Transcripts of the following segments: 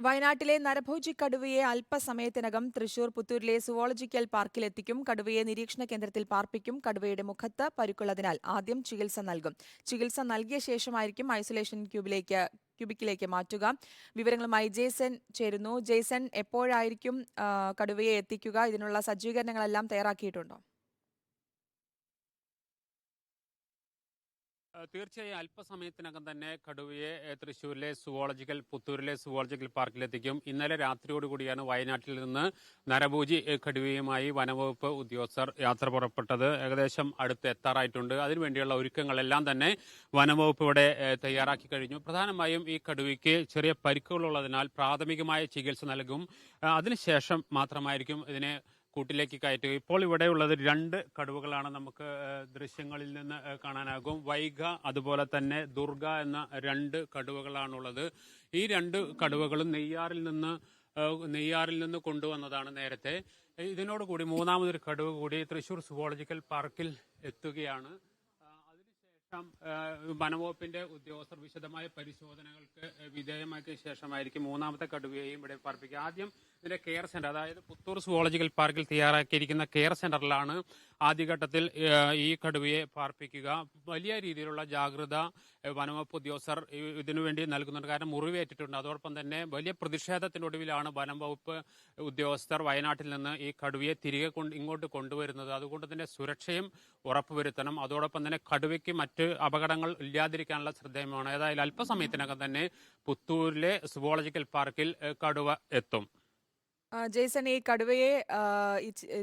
വയനാട്ടിലെ നരഭോജി കടുവയെ അല്പസമയത്തിനകം തൃശൂർ പുത്തൂരിലെ സുവോളജിക്കൽ പാർക്കിലെത്തിക്കും. കടുവയെ നിരീക്ഷണ കേന്ദ്രത്തിൽ പാർപ്പിക്കും. കടുവയുടെ മുഖത്ത് പരുക്കുള്ളതിനാൽ ആദ്യം ചികിത്സ നൽകും. ചികിത്സ നൽകിയ ശേഷമായിരിക്കും ഐസൊലേഷൻ ക്യൂബിലേക്ക് ക്യൂബിക്കിലേക്ക് മാറ്റുക. വിവരങ്ങളുമായി ജേസൺ ചേരുന്നു. ജേസൺ എപ്പോഴായിരിക്കും കടുവയെ എത്തിക്കുക? ഇതിനുള്ള സജ്ജീകരണങ്ങളെല്ലാം തയ്യാറാക്കിയിട്ടുണ്ടോ? തീർച്ചയായും അല്പസമയത്തിനകം തന്നെ കടുവയെ തൃശ്ശൂരിലെ സുവോളജിക്കൽ പുത്തൂരിലെ സുവോളജിക്കൽ പാർക്കിലെത്തിക്കും. ഇന്നലെ രാത്രിയോടുകൂടിയാണ് വയനാട്ടിൽ നിന്ന് നരഭൂജി കടുവയുമായി വനവകുപ്പ് ഉദ്യോഗസ്ഥർ യാത്ര പുറപ്പെട്ടത്. ഏകദേശം അടുത്ത് എത്താറായിട്ടുണ്ട്. അതിനുവേണ്ടിയുള്ള ഒരുക്കങ്ങളെല്ലാം തന്നെ വനവകുപ്പ് ഇവിടെ തയ്യാറാക്കി കഴിഞ്ഞു. പ്രധാനമായും ഈ കടുവയ്ക്ക് ചെറിയ പരിക്കുകളുള്ളതിനാൽ പ്രാഥമികമായ ചികിത്സ നൽകും. അതിനുശേഷം മാത്രമായിരിക്കും ഇതിനെ കൂട്ടിലേക്ക് കയറ്റുക. ഇപ്പോൾ ഇവിടെ ഉള്ളത് രണ്ട് കടുവകളാണ് നമുക്ക് ദൃശ്യങ്ങളിൽ നിന്ന് കാണാനാകും. വൈഗ അതുപോലെ തന്നെ ദുർഗ എന്ന രണ്ട് കടുവകളാണുള്ളത്. ഈ രണ്ട് കടുവകളും നെയ്യാറിൽ നിന്ന് നെയ്യാറിൽ നിന്ന് കൊണ്ടുവന്നതാണ് നേരത്തെ. ഇതിനോട് കൂടി മൂന്നാമതൊരു കടുവ കൂടി തൃശൂർ സുവോളജിക്കൽ പാർക്കിൽ എത്തുകയാണ്. അതിനുശേഷം വനംവകുപ്പിന്റെ ഉദ്യോഗസ്ഥർ വിശദമായ പരിശോധനകൾക്ക് വിധേയമാക്കിയ ശേഷമായിരിക്കും മൂന്നാമത്തെ കടുവയെയും ഇവിടെ പാർപ്പിക്കുക. ആദ്യം ഇതിന്റെ കെയർ സെന്റർ അതായത് പുത്തൂർ സുവോളജിക്കൽ പാർക്കിൽ തയ്യാറാക്കിയിരിക്കുന്ന കെയർ സെന്ററിലാണ് ആദ്യഘട്ടത്തിൽ ഈ കടുവയെ പാർപ്പിക്കുക. വലിയ രീതിയിലുള്ള ജാഗ്രത വനംവകുപ്പ് ഉദ്യോഗസ്ഥർ ഇതിനുവേണ്ടി നൽകുന്നുണ്ട്. കാരണം മുറിവേറ്റിട്ടുണ്ട്. അതോടൊപ്പം തന്നെ വലിയ പ്രതിഷേധത്തിനൊടുവിലാണ് വനം വകുപ്പ് ഉദ്യോഗസ്ഥർ വയനാട്ടിൽ നിന്ന് ഈ കടുവയെ തിരികെ ഇങ്ങോട്ട് കൊണ്ടുവരുന്നത്. അതുകൊണ്ട് തന്നെ സുരക്ഷയും ഉറപ്പുവരുത്തണം. അതോടൊപ്പം തന്നെ കടുവയ്ക്ക് മറ്റ് അപകടങ്ങൾ ഇല്ലാതിരിക്കാനുള്ള ശ്രദ്ധേയമാണ്. ഏതായാലും അല്പസമയത്തിനകം തന്നെ പുത്തൂരിലെ സുവോളജിക്കൽ പാർക്കിൽ കടുവ എത്തും. ആ, ജേസൺ ഈ കടുവയെ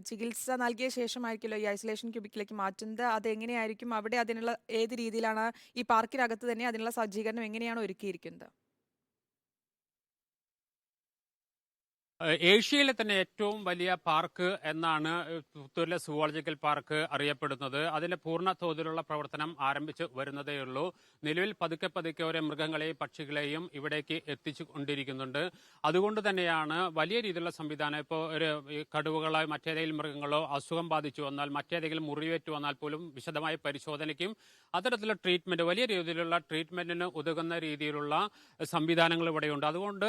ചികിത്സ നൽകിയ ശേഷമായിരിക്കുമല്ലോ ഈ ഐസൊലേഷൻ ക്യൂബിക്കിലേക്ക് മാറ്റുന്നത്? അത് എങ്ങനെയായിരിക്കും? അവിടെ അതിനുള്ള ഏത് രീതിയിലാണ് ഈ പാർക്കിനകത്ത് തന്നെ അതിനുള്ള സജ്ജീകരണം എങ്ങനെയാണ് ഒരുക്കിയിരിക്കുന്നത്? ഏഷ്യയിലെ തന്നെ ഏറ്റവും വലിയ പാർക്ക് എന്നാണ് പുത്തൂരിലെ സുവോളജിക്കൽ പാർക്ക് അറിയപ്പെടുന്നത്. അതിന്റെ പൂർണ തോതിലുള്ള പ്രവർത്തനം ആരംഭിച്ചു വരുന്നതേയുള്ളൂ നിലവിൽ പതുക്കെ പതുക്കെ ഓരോ മൃഗങ്ങളെയും പക്ഷികളെയും ഇവിടേക്ക് എത്തിച്ചു കൊണ്ടിരിക്കുന്നുണ്ട്. അതുകൊണ്ട് തന്നെയാണ് വലിയ രീതിയിലുള്ള സംവിധാനം. ഇപ്പോൾ ഒരു കടുവകളോ മറ്റേതെങ്കിലും മൃഗങ്ങളോ അസുഖം ബാധിച്ചു വന്നാൽ മറ്റേതെങ്കിലും മുറിവേറ്റു വന്നാൽ പോലും വിശദമായ പരിശോധനയ്ക്കും അത്തരത്തിലുള്ള ട്രീറ്റ്മെന്റ് വലിയ രീതിയിലുള്ള ട്രീറ്റ്മെന്റിന് ഉതകുന്ന രീതിയിലുള്ള സംവിധാനങ്ങൾ ഇവിടെയുണ്ട്. അതുകൊണ്ട്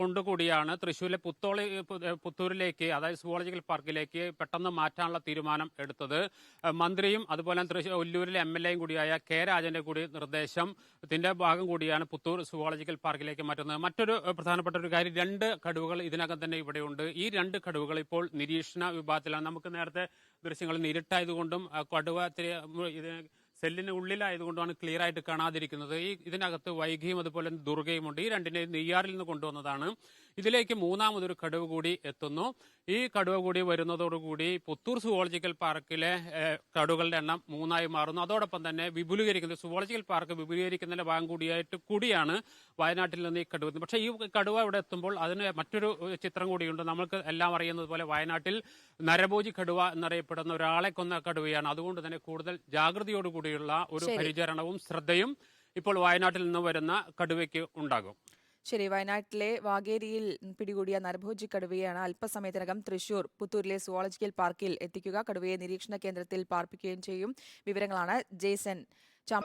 കൊണ്ടുകൂടിയാണ് തൃശ്ശൂരിലെ പുത്തോളി പുത്തൂരിലേക്ക് അതായത് സുവോളജിക്കൽ പാർക്കിലേക്ക് പെട്ടെന്ന് മാറ്റാനുള്ള തീരുമാനം എടുത്തത്. മന്ത്രിയും അതുപോലെ തൃശ്ശൂർ ഒല്ലൂരിലെ എം എൽ എയും കൂടിയായ കെ രാജന്റെ കൂടി നിർദ്ദേശത്തിന്റെ ഭാഗം കൂടിയാണ് പുത്തൂർ സുവോളജിക്കൽ പാർക്കിലേക്ക് മാറ്റുന്നത്. മറ്റൊരു പ്രധാനപ്പെട്ട ഒരു കാര്യം രണ്ട് കടുവകൾ ഇതിനകം തന്നെ ഇവിടെയുണ്ട് ഈ രണ്ട് കടുവകൾ ഇപ്പോൾ നിരീക്ഷണ വിഭാഗത്തിലാണ്. നമുക്ക് നേരത്തെ ദൃശ്യങ്ങൾ ഇരുട്ടായതുകൊണ്ടും കടുവ ഇത്തിരി, ഉം, ഇത് സെല്ലിന് ഉള്ളിലായതുകൊണ്ടാണ് ക്ലിയർ ആയിട്ട് കാണാതിരിക്കുന്നത്. ഈ ഇതിനകത്ത് വൈകിയും അതുപോലെ ദുർഗയും ഉണ്ട്. ഈ രണ്ടിനെയും നെയ്യാറിൽ നിന്ന് കൊണ്ടുവന്നതാണ്. ഇതിലേക്ക് മൂന്നാമതൊരു കടുവ കൂടി എത്തുന്നു. ഈ കടുവ കൂടി വരുന്നതോടുകൂടി പുത്തൂർ സുവോളജിക്കൽ പാർക്കിലെ കടുവകളുടെ എണ്ണം മൂന്നായി മാറുന്നു. അതോടൊപ്പം തന്നെ വിപുലീകരിക്കുന്നത് സുവോളജിക്കൽ പാർക്ക് വിപുലീകരിക്കുന്നതിന്റെ ഭാഗം കൂടിയായിട്ട് കൂടിയാണ് വയനാട്ടിൽ നിന്ന് ഈ കടുവ. പക്ഷേ ഈ കടുവ ഇവിടെ എത്തുമ്പോൾ അതിന് മറ്റൊരു ചിത്രം കൂടിയുണ്ട്. നമ്മൾക്ക് എല്ലാം അറിയുന്നത് പോലെ വയനാട്ടിൽ നരഭോജി കടുവ എന്നറിയപ്പെടുന്ന ഒരാളെ കൊന്ന കടുവയാണ്. അതുകൊണ്ട് തന്നെ കൂടുതൽ ജാഗ്രതയോടുകൂടിയുള്ള ഒരു പരിചരണവും ശ്രദ്ധയും ഇപ്പോൾ വയനാട്ടിൽ നിന്ന് വരുന്ന കടുവയ്ക്ക് ഉണ്ടാകും. ശരി വയനാട്ടിലെ വാഗേരിയിൽ പിടികൂടിയ നരഭോജി കടുവയാണ് അല്പസമയത്തിനകം തൃശൂർ പുത്തൂരിലെ സുവോളജിക്കൽ പാർക്കിൽ എത്തിക്കുക. കടുവയെ നിരീക്ഷണ കേന്ദ്രത്തിൽ പാർപ്പിക്കുകയും ചെയ്യും. വിവരങ്ങളാണ് ജേസൻ ചാം